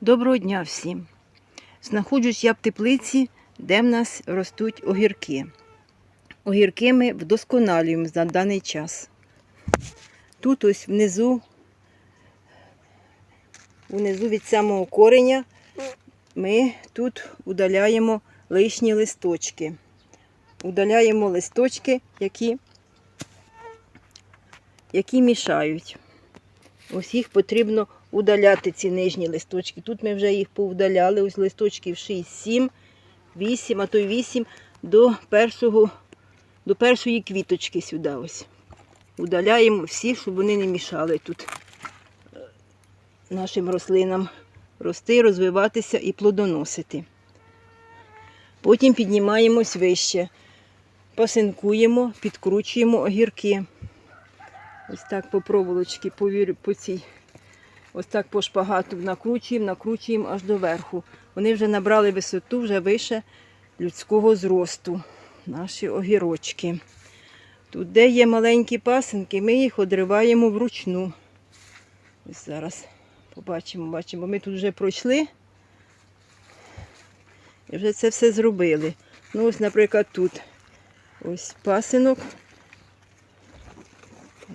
Доброго дня всім! Знаходжусь я в теплиці, де в нас ростуть огірки. Огірки ми вдосконалюємо на даний час. Тут ось внизу, внизу від самого кореня, ми тут удаляємо лишні листочки. Удаляємо листочки, які, які мішають. Ось їх потрібно удаляти, ці нижні листочки. Тут ми вже їх повдаляли, ось листочків 6, 7, 8, а то й 8 до, першого, до першої квіточки сюди ось. Удаляємо всі, щоб вони не мішали тут нашим рослинам рости, розвиватися і плодоносити. Потім піднімаємось вище, пасинкуємо, підкручуємо огірки. Ось так по проволочці, по цій. Ось так по шпагату накручуємо, накручуємо аж до верху. Вони вже набрали висоту, вже вище людського зросту. Наші огірочки. Тут, де є маленькі пасинки, ми їх одриваємо вручну. Ось зараз побачимо, бачимо. Ми тут вже пройшли. І вже це все зробили. Ну, ось, наприклад, тут ось пасинок.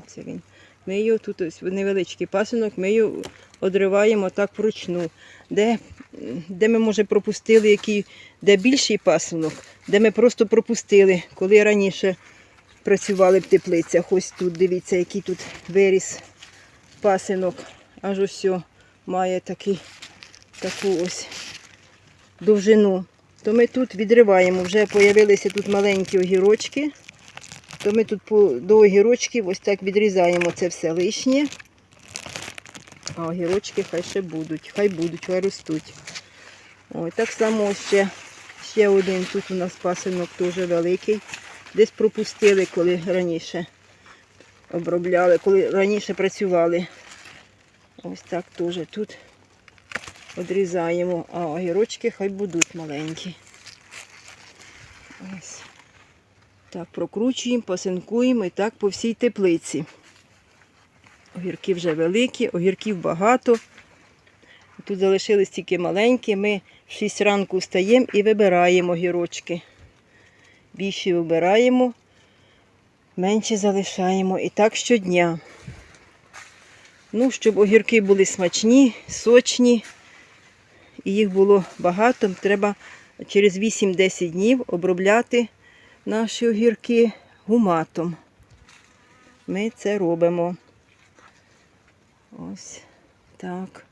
Це він. Ми його тут ось невеличкий пасинок, ми його одриваємо так вручну. Де, де ми, може, пропустили, який, де більший пасинок, де ми просто пропустили, коли раніше працювали в теплицях. Ось тут, дивіться, який тут виріс пасинок. Аж ось має такий, таку ось довжину. То ми тут відриваємо. Вже з'явилися тут маленькі огірочки то ми тут по, до огірочків ось так відрізаємо це все лишнє. А огірочки хай ще будуть, хай будуть, хай ростуть. Ой, так само ще, ще один тут у нас пасинок теж великий. Десь пропустили, коли раніше обробляли, коли раніше працювали. Ось так теж тут відрізаємо, а огірочки хай будуть маленькі. Ось. Так, прокручуємо, пасинкуємо і так по всій теплиці. Огірки вже великі, огірків багато. Тут залишились тільки маленькі. Ми в 6 ранку встаємо і вибираємо огірочки. Більше вибираємо, менше залишаємо. І так щодня. Ну, щоб огірки були смачні, сочні, і їх було багато, треба через 8-10 днів обробляти наші огірки гуматом. Ми це робимо. Ось так.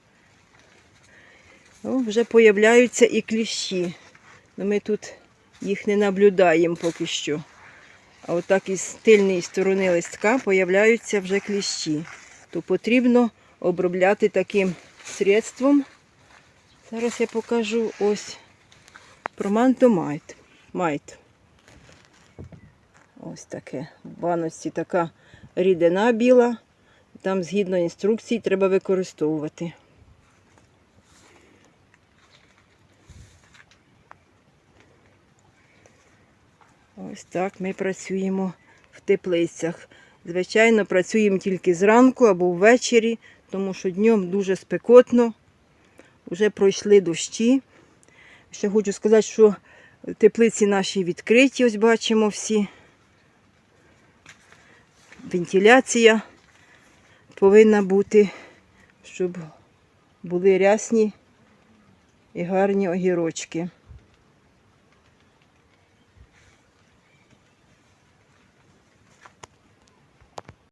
О, вже появляються і кліщі. Но ми тут їх не наблюдаємо поки що. А отак із тильної сторони листка появляються вже кліщі. То потрібно обробляти таким средством. Зараз я покажу ось промантомайт. Майт. Ось таке. В баночці така рідина біла. Там, згідно інструкцій, треба використовувати. Ось так ми працюємо в теплицях. Звичайно, працюємо тільки зранку або ввечері, тому що днем дуже спекотно. Вже пройшли дощі. Ще хочу сказати, що теплиці наші відкриті, ось бачимо всі вентиляція повинна бути, щоб були рясні і гарні огірочки.